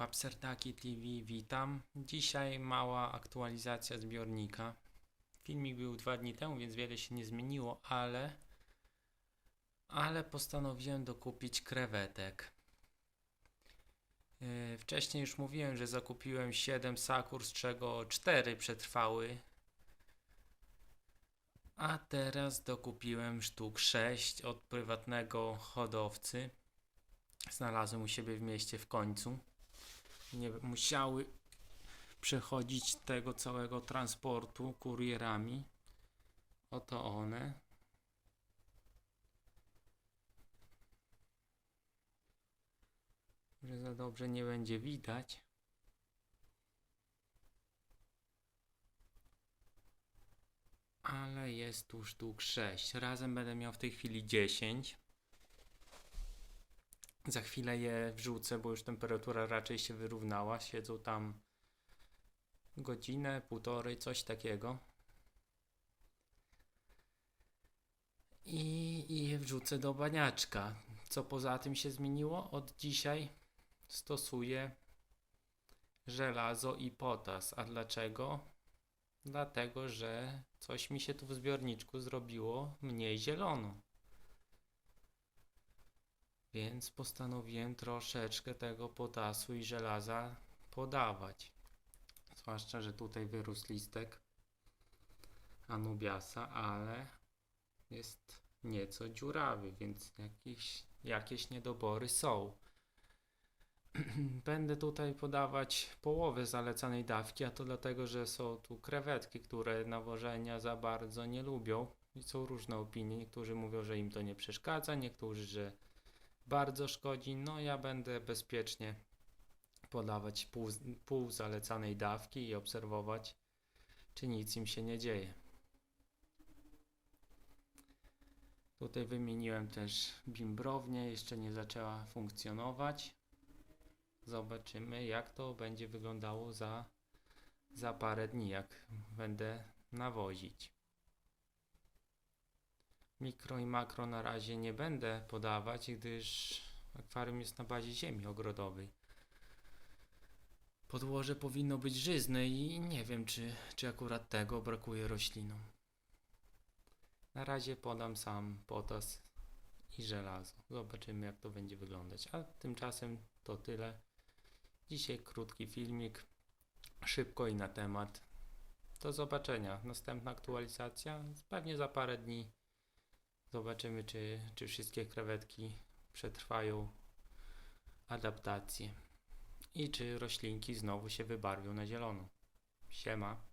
Łapsertaki TV, witam. Dzisiaj mała aktualizacja zbiornika. Filmik był dwa dni temu, więc wiele się nie zmieniło, ale ale postanowiłem dokupić krewetek. Yy, Wcześniej już mówiłem, że zakupiłem 7 sakur, z czego 4 przetrwały. A teraz dokupiłem sztuk 6 od prywatnego hodowcy. Znalazłem u siebie w mieście w końcu nie musiały przechodzić tego całego transportu kurierami. Oto one. Że za dobrze nie będzie widać. Ale jest tu sztuk 6. Razem będę miał w tej chwili 10. Za chwilę je wrzucę, bo już temperatura raczej się wyrównała. Siedzą tam godzinę, półtorej, coś takiego. I, I wrzucę do baniaczka. Co poza tym się zmieniło? Od dzisiaj stosuję żelazo i potas. A dlaczego? Dlatego, że coś mi się tu w zbiorniczku zrobiło mniej zielono. Więc postanowiłem troszeczkę tego potasu i żelaza podawać. Zwłaszcza, że tutaj wyrósł listek Anubiasa, ale jest nieco dziurawy, więc jakieś, jakieś niedobory są. Będę tutaj podawać połowę zalecanej dawki, a to dlatego, że są tu krewetki, które nawożenia za bardzo nie lubią. I są różne opinie. Niektórzy mówią, że im to nie przeszkadza, niektórzy, że bardzo szkodzi. No ja będę bezpiecznie podawać pół, pół zalecanej dawki i obserwować, czy nic im się nie dzieje. Tutaj wymieniłem też bimbrownię, jeszcze nie zaczęła funkcjonować. Zobaczymy, jak to będzie wyglądało za, za parę dni, jak będę nawozić. Mikro i makro na razie nie będę podawać, gdyż akwarium jest na bazie ziemi ogrodowej. Podłoże powinno być żyzne i nie wiem, czy, czy akurat tego brakuje roślinom. Na razie podam sam potas i żelazo. Zobaczymy, jak to będzie wyglądać. A tymczasem to tyle. Dzisiaj krótki filmik, szybko i na temat. Do zobaczenia. Następna aktualizacja pewnie za parę dni. Zobaczymy, czy, czy wszystkie krewetki przetrwają adaptację i czy roślinki znowu się wybarwią na zielono. Siema.